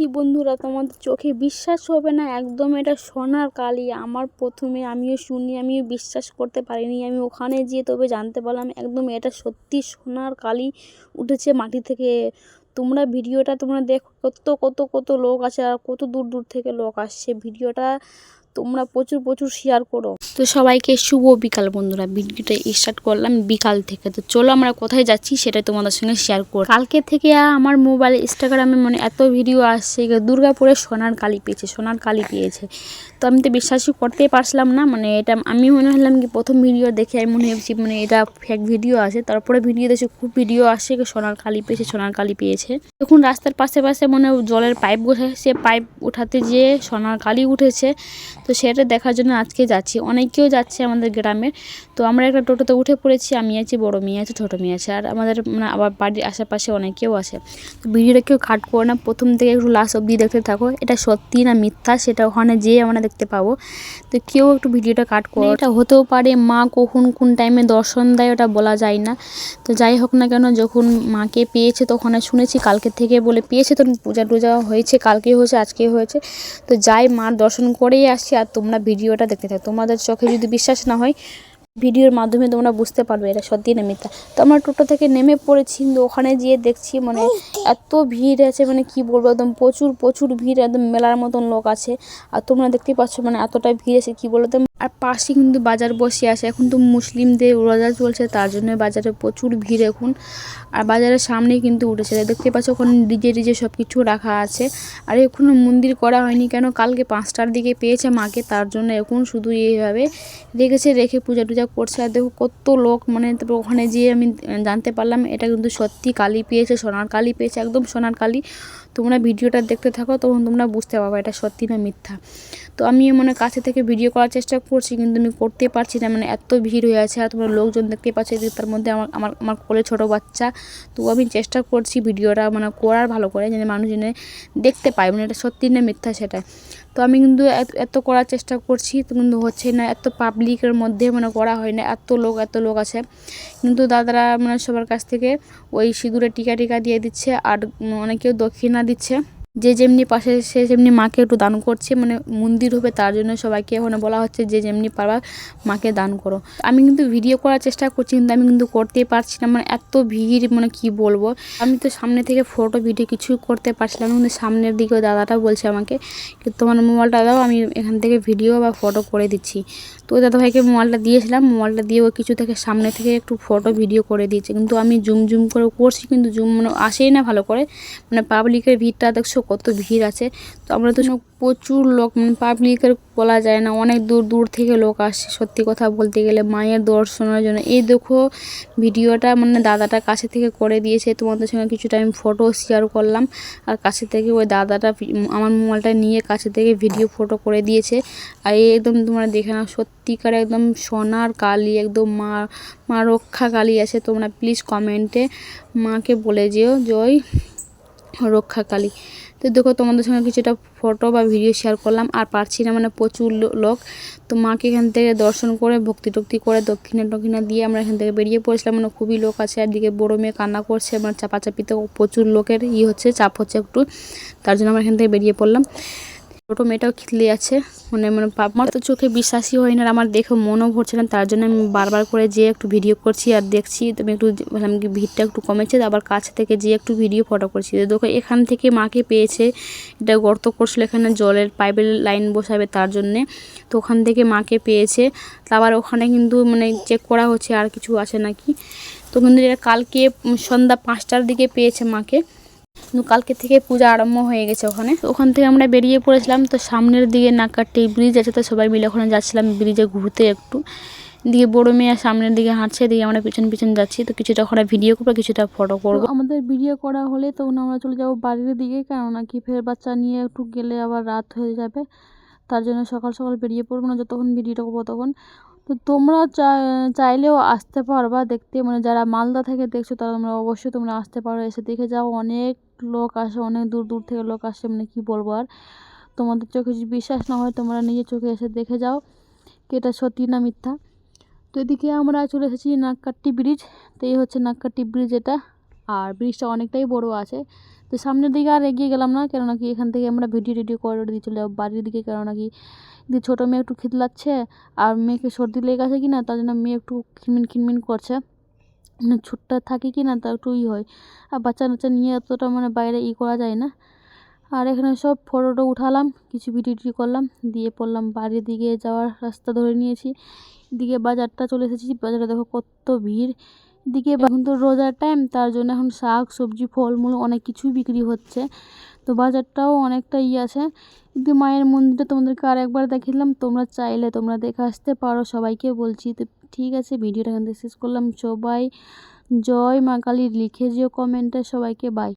সত্যি বন্ধুরা, তোমাদের চোখে বিশ্বাস হবে না, একদম এটা সোনার কালি। আমার প্রথমে আমিও শুনি, আমিও বিশ্বাস করতে পারিনি, আমি ওখানে যেয়ে তবে জানতে পারলাম একদম এটা সত্যি সোনার কালি উঠেছে মাটি থেকে। তোমরা ভিডিওটা তোমরা দেখো কত কত কত লোক আছে আর কত দূর দূর থেকে লোক আসছে। ভিডিওটা তোমরা প্রচুর প্রচুর শেয়ার করো। তো সবাইকে শুভ বিকাল বন্ধুরা, ভিডিওটা স্টার্ট করলাম বিকাল থেকে। তো চলো আমরা কোথায় যাচ্ছি সেটা তোমাদের সঙ্গে শেয়ার করো। কালকে থেকে আমার মোবাইল ইনস্টাগ্রামে মানে এত ভিডিও আসছে দুর্গাপুরে সোনার কালি পেয়েছে, সোনার কালি পেয়েছে। তো আমি তো বিশ্বাসই করতেই পারছিলাম না মানে এটা আমি মনে হলাম কি প্রথম ভিডিও দেখে আমি মনে হয়েছি মানে এটা ফেক ভিডিও আছে। তারপরে ভিডিও দেখছি খুব ভিডিও আসছে কি সোনার কালি পেয়েছে, সোনার কালি পেয়েছে। তখন রাস্তার পাশে পাশে মানে জলের পাইপ বসে সে পাইপ উঠাতে যেয়ে সোনার কালি উঠেছে। তো সেটা দেখার জন্য আজকে যাচ্ছি। অনেকেও যাচ্ছে আমাদের গ্রামে তো আমরা একটা টোটোতে উঠে পড়েছি, আমি আছি, বড় মেয়ে আছে, ছোটো মেয়ে আছে। আর আমাদের মানে আবার বাড়ির আশেপাশে অনেকেও আছে। তো ভিডিওটা কেউ কাট করো না, প্রথম থেকে একটু লাস্ট অবধি দেখতে থাকো। এটা সত্যি না মিথ্যা? সেটা ওখানে যেয়ে আমরা দেখতে পাবো। তো কেউ একটু ভিডিওটা কাট করো। এটা হতেও পারে মা কখন কোন টাইমে দর্শন দেয়, ওটা বলা যায় না। তো যাই হোক না কেন, যখন মাকে পেয়েছে তো ওখানে শুনেছি, কালকে থেকে বলে পেয়েছে তো পূজা টুজা হয়েছে কালকে হয়েছে আজকে হয়েছে। তো যাই মার দর্শন করেই আসছি। আর তোমরা ভিডিওটা দেখতে থাকো। তোমাদের চোখে যদি বিশ্বাস না হয়, ভিডিওর মাধ্যমে তোমরা বুঝতে পারবে এটা সত্যি না মিথ্যা। তো আমরা টোটো থেকে নেমে পড়েছি, কিন্তু ওখানে গিয়ে দেখছি মানে এত ভিড় আছে মানে কি বলব একদম প্রচুর প্রচুর ভিড়, একদম মেলার মতন লোক আছে। আর তোমরা দেখতেই পাচ্ছ মানে এতটাই ভিড় আছে, কী বলতো আর পাশে কিন্তু বাজার বসে আছে। এখন তো মুসলিমদের রোজা চলছে, তার জন্য বাজারে প্রচুর ভিড় এখন। আর বাজারের সামনেই কিন্তু উঠেছে। দেখতে পাচ্ছ ওখানে ডিজে ডিজে সব কিছু রাখা আছে। আর এখনও মন্দির করা হয়নি কেন? কালকে পাঁচটার দিকে পেয়েছে মাকে, তার জন্য এখন শুধু এইভাবে রেখেছে, রেখে পূজা টুজা করছে। আর দেখো কত লোক মানে তারপর ওখানে যেয়ে আমি জানতে পারলাম, এটা কিন্তু সত্যি কালি পেয়েছে, সোনার কালি পেয়েছে, একদম সোনার কালি। তোমরা ভিডিওটা দেখতে থাকো, তখন তোমরা বুঝতে পারবে এটা সত্যি না মিথ্যা। তো আমি মানে কাছে থেকে ভিডিও করার চেষ্টা করছি কিন্তু আমি করতে পারছি না মানে এত ভিড় হয়ে আছে আর তোমরা লোকজন দেখতে পাচ্ছ তার মধ্যে আমার আমার আমার কোলে ছোটো বাচ্চা। তো আমি চেষ্টা করছি ভিডিওটা মানে করার ভালো করে যেন মানুষ জেনে দেখতে পায় মানে এটা সত্যি না মিথ্যা সেটা। তো আমি কিন্তু এত করার চেষ্টা করছি, তো কিন্তু হচ্ছে না, এত পাবলিকের মধ্যে মানে করা হয় না, এত লোক এত লোক আছে। কিন্তু দাদারা মানে সবার কাছ থেকে ওই সিঁদুরে টিকা টিকা দিয়ে দিচ্ছে আর অনেকেও দক্ষিণা দিচ্ছে। যে যেমনি পাশে, সে যেমনি মাকে একটু দান করছে মানে মন্দির হবে তার জন্য সবাইকে ওখানে বলা হচ্ছে যে যেমনি পারবা মাকে দান করো। আমি কিন্তু ভিডিও করার চেষ্টা করছি, কিন্তু আমি কিন্তু করতেই পারছি না মানে এত ভিড় মানে কি বলব? আমি তো সামনে থেকে ফটো ভিডিও কিছু করতে পারছিলাম কিন্তু সামনের দিকে দাদাটা বলছে আমাকে কি তোমার মোবাইলটা দাও, আমি এখান থেকে ভিডিও বা ফটো করে দিচ্ছি। তো ওই দাদাভাইকে মোবাইলটা দিয়েছিলাম, মোবাইলটা দিয়ে ও কিছু থেকে সামনে থেকে একটু ফটো ভিডিও করে দিয়েছে। কিন্তু আমি জুম জুম করে করছি, কিন্তু জুম মানে আসেই না ভালো করে। মানে পাবলিকের ভিড়টা দেখছ কত ভিড় আছে? তো আমরা তো প্রচুর লোক মানে পাবলিকের বলা যায় না, অনেক দূর দূর থেকে লোক আসছে সত্যি কথা বলতে গেলে মায়ের দর্শনের জন্য। এই দেখো ভিডিওটা মানে দাদাটা কাছে থেকে করে দিয়েছে, তোমাদের সঙ্গে কিছুটা আমি ফটো শেয়ার করলাম। আর কাছে থেকে ওই দাদাটা আমার মোবাইলটা নিয়ে কাছে থেকে ভিডিও ফটো করে দিয়েছে। আর এই একদম তোমরা দেখে নাও, সত্যিকার একদম সোনার কালি, একদম মা মা রক্ষা কালী আছে। তোমরা প্লিজ কমেন্টে মাকে বলে যেও জয় রক্ষা কালী। তো দেখো তোমাদের সঙ্গে কিছুটা ফটো বা ভিডিও শেয়ার করলাম, আর পারছি না মানে প্রচুর লোক। তো মাকে এখান থেকে দর্শন করে ভক্তি টক্তি করে দক্ষিণা টক্ষিণা দিয়ে আমরা এখান থেকে বেরিয়ে পড়েছিলাম। মানে খুবই লোক আছে একদিকে বড়ো মেয়ে কান্না করছে মানে চাপাচাপিতে প্রচুর লোকের ই হচ্ছে, চাপ হচ্ছে একটু। তার জন্য আমরা এখান থেকে বেরিয়ে পড়লাম। ছোটো মেয়েটাও খিতলে আছে। মানে মানে আমার তো চোখে বিশ্বাসই হয় না আমার দেখে মনও ভরছে না, তার জন্য আমি বারবার করে যেয়ে একটু ভিডিও করছি আর দেখছি, তো আমি একটু ভাবলাম কি ভিড়টা একটু কমেছে আবার কাছে থেকে যেয়ে একটু ভিডিও ফটো করছি। দেখো, এখান থেকে মাকে পেয়েছে, এটা গর্ত করছিল এখানে জলের পাইপের লাইন বসাবে তার জন্যে, তো ওখান থেকে মাকে পেয়েছে। আবার ওখানে কিন্তু মানে চেক করা হচ্ছে আর কিছু আছে নাকি। তো কিন্তু কালকে সন্ধ্যা পাঁচটার দিকে পেয়েছে মাকে। কিন্তু কালকে থেকে পূজা আরম্ভ হয়ে গেছে ওখানে। ওখান থেকে আমরা বেরিয়ে পড়েছিলাম, তো সামনের দিকে নাকাটি ব্রিজ আছে, তো সবাই মিলে ওখানে যাচ্ছিলাম ব্রিজে ঘুরতে একটু। দিকে বড়ো মেয়ে সামনের দিকে হাঁটছে দিকে আমরা পিছন পিছন যাচ্ছি, তো কিছুটা ওখানে ভিডিও করব, কিছুটা ফটো করব। আমাদের ভিডিও করা হলে তখন আমরা চলে যাব বাড়ির দিকে, কেননা কি ফের বাচ্চা নিয়ে একটু গেলে আবার রাত হয়ে যাবে। তার জন্য সকাল সকাল বেরিয়ে পড়ব, না যতক্ষণ ভিডিওটা করব তখন তো তোমরা চাইলেও আসতে পারবা দেখতে। মানে যারা মালদা থেকে দেখছ তারা তোমরা অবশ্যই তোমরা আসতে পারো। এসে দেখে যাও, অনেক লোক আসে, অনেক দূর দূর থেকে লোক আসে মানে কী বলব আর? তোমাদের চোখে যদি বিশ্বাস না হয় তোমরা নিজের চোখে এসে দেখে যাও কি এটা সত্যি না মিথ্যা। তো এদিকে আমরা চলে এসেছি নাককাট্টি ব্রিজ। তো এই হচ্ছে নাককাট্টি ব্রিজ এটা। আর ব্রিজটা অনেকটাই বড় আছে। তো সামনের দিকে আর এগিয়ে গেলাম না, কেননা কি এখান থেকে আমরা ভিডিও টিডিও করে দিয়ে চলে যাব। বাড়ির দিকে, কেননা কি যে ছোটো মেয়ে একটু খিদলাচ্ছে আর মেয়েকে সর্দি লেগে গেছে কি না তার জন্য মেয়ে একটু খিনমিন খিনমিন করছে। মানে ছোট্ট থাকে কি না তা একটু ই হয়। আর বাচ্চা টাচ্চা নিয়ে এতটা মানে বাইরে ই করা যায় না। আর এখানে সব ফটোটো উঠালাম, কিছু ভিডিও করলাম, দিয়ে পড়লাম বাড়ির দিকে যাওয়ার রাস্তা ধরে নিয়েছি। দিকে বাজারটা চলে এসেছি, বাজারে দেখো কত ভিড়। এদিকে এখন তো রোজার টাইম তার জন্য এখন শাক, সবজি, ফলমূল অনেক কিছুই বিক্রি হচ্ছে। তো বাজারটাও অনেকটা ই আছে। কিন্তু মায়ের মন্দিরটা তোমাদেরকে আর একবার দেখিলাম, তোমরা চাইলে তোমরা দেখে আসতে পারো, সবাইকে বলছি। তো ঠিক আছে, ভিডিওটা এখান থেকে শেষ করলাম। সবাই জয় মা কালী লিখে যেও কমেন্টে সবাইকে বাই